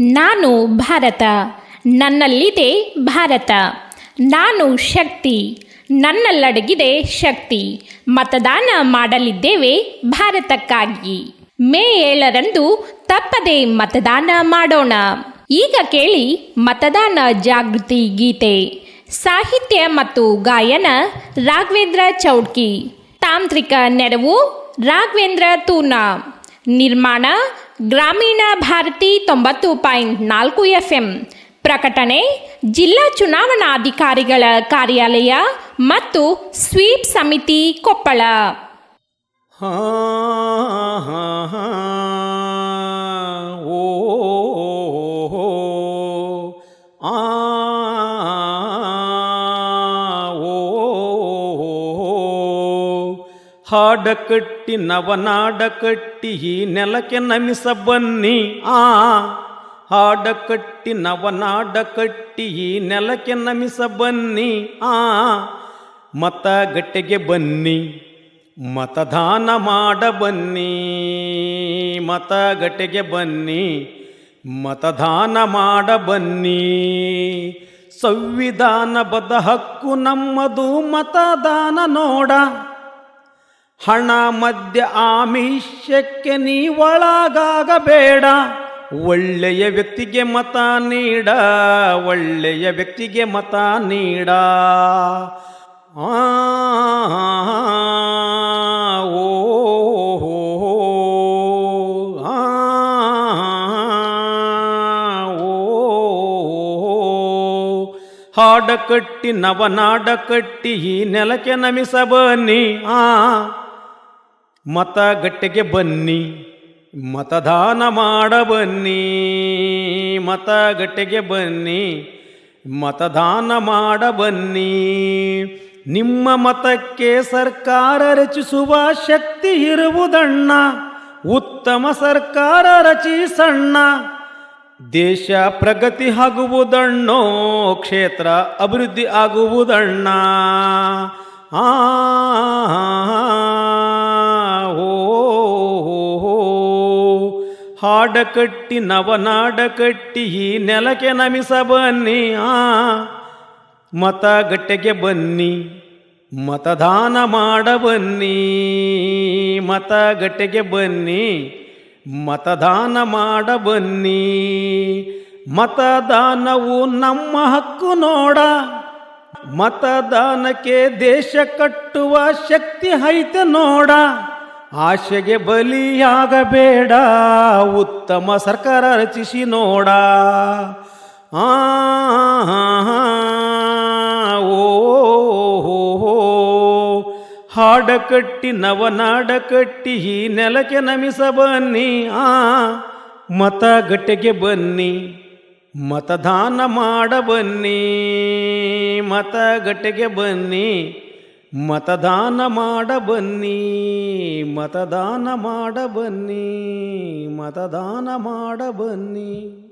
ನಾನು ಭಾರತ, ನನ್ನಲ್ಲಿದೆ ಭಾರತ. ನಾನು ಶಕ್ತಿ, ನನ್ನಲ್ಲಡಗಿದೆ ಶಕ್ತಿ. ಮತದಾನ ಮಾಡಲಿದ್ದೇವೆ ಭಾರತಕ್ಕಾಗಿ. ಮೇ ಏಳರಂದು ತಪ್ಪದೆ ಮತದಾನ ಮಾಡೋಣ. ಈಗ ಕೇಳಿ ಮತದಾನ ಜಾಗೃತಿ ಗೀತೆ, ಸಾಹಿತ್ಯ ಮತ್ತು ಗಾಯನ ರಾಘವೇಂದ್ರ ಚೌಡ್ಕಿ. ತಾಂತ್ರಿಕ ನೆರವು ರಾಘವೇಂದ್ರ ತೂನಾ. ನಿರ್ಮಾಣ ಗ್ರಾಮೀಣ ಭಾರತಿ ತೊಂಬತ್ತು ಪಾಯಿಂಟ್ ನಾಲ್ಕು ಎಫ್ ಎಂ ಪ್ರಕಟಣೆ, ಜಿಲ್ಲಾ ಚುನಾವಣಾಧಿಕಾರಿಗಳ ಕಾರ್ಯಾಲಯ ಮತ್ತು ಸ್ವೀಪ್ ಸಮಿತಿ ಕೊಪ್ಪಳ. ಹಾಡ ಕಟ್ಟಿ ನವನಾಡ ಕಟ್ಟಿ ಈ ನೆಲಕ್ಕೆ ನಮಿಸ ಬನ್ನಿ ಆ ಹಾಡ ಕಟ್ಟಿ ನವನಾಡ ಕಟ್ಟಿ ಈ ನೆಲಕ್ಕೆ ನಮಿಸ ಬನ್ನಿ ಆ ಮತ ಗಟ್ಟೆಗೆ ಬನ್ನಿ, ಮತದಾನ ಮಾಡ ಬನ್ನಿ ಮತಗಟ್ಟೆಗೆ ಬನ್ನಿ, ಮತದಾನ ಮಾಡ ಬನ್ನಿ ಸಂವಿಧಾನ ಬದ ಹಕ್ಕು ನಮ್ಮದು, ಮತದಾನ ನೋಡ. ಹಣ ಮಧ್ಯ ಆಮಿಷಕ್ಕೆ ನೀ ಒಳಗಾಗಬೇಡ ಒಳ್ಳೆಯ ವ್ಯಕ್ತಿಗೆ ಮತ ನೀಡ, ಒಳ್ಳೆಯ ವ್ಯಕ್ತಿಗೆ ಮತ ನೀಡ. ಓ ಹಾಡ ಕಟ್ಟಿ ನವನಾಡ ಕಟ್ಟಿ ಈ ನೆಲಕ್ಕೆ ನಮಿಸ ಬನ್ನಿ ಆ ಮತ ಗಟ್ಟೆಗೆ ಬನ್ನಿ, ಮತದಾನ ಮಾಡ ಬನ್ನಿ, ಮತ ಗಟ್ಟೆಗೆ ಬನ್ನಿ, ಮತದಾನ ಮಾಡ ಬನ್ನಿ. ನಿಮ್ಮ ಮತಕ್ಕೆ ಸರ್ಕಾರ ರಚಿಸುವ ಶಕ್ತಿ ಇರುವುದಣ್ಣ, ಉತ್ತಮ ಸರ್ಕಾರ ರಚಿಸಣ್ಣ. ದೇಶ ಪ್ರಗತಿ ಆಗುವುದಣ್ಣೋ, ಕ್ಷೇತ್ರ ಅಭಿವೃದ್ಧಿ ಆಗುವುದಣ್ಣ. ಆ ಹಾಡ ಕಟ್ಟಿ ನವನಾಡ ಕಟ್ಟಿ ಈ ನೆಲಕ್ಕೆ ನಮಿಸ ಬನ್ನಿ. ಆ ಮತ ಗಟ್ಟೆಗೆ ಬನ್ನಿ, ಮತದಾನ ಮಾಡ ಬನ್ನಿ ಮತ ಗಟ್ಟೆಗೆ ಬನ್ನಿ, ಮತದಾನ ಮಾಡ ಬನ್ನಿ. ಮತದಾನವು ನಮ್ಮ ಹಕ್ಕು ನೋಡ, ಮತದಾನಕ್ಕೆ ದೇಶ ಕಟ್ಟುವ ಶಕ್ತಿ ಐತೆ ನೋಡ. ಆಶೆಗೆ ಬಲಿಯಾಗಬೇಡ, ಉತ್ತಮ ಸರ್ಕಾರ ರಚಿಸಿ ನೋಡ ಆ ಓ. ಹಾಡ ಕಟ್ಟಿ ನವನಾಡ ಕಟ್ಟಿ ಈ ನೆಲಕ್ಕೆ ನಮಿಸ ಬನ್ನಿ ಆ, ಮತ ಗಟ್ಟೆಗೆ ಬನ್ನಿ, ಮತದಾನ ಮಾಡ ಬನ್ನಿ, ಮತ ಗಟ್ಟೆಗೆ ಬನ್ನಿ ಮತದಾನ ಮಾಡ ಬನ್ನಿ ಮತದಾನ ಮಾಡ ಬನ್ನಿ ಮತದಾನ ಮಾಡ ಬನ್ನಿ.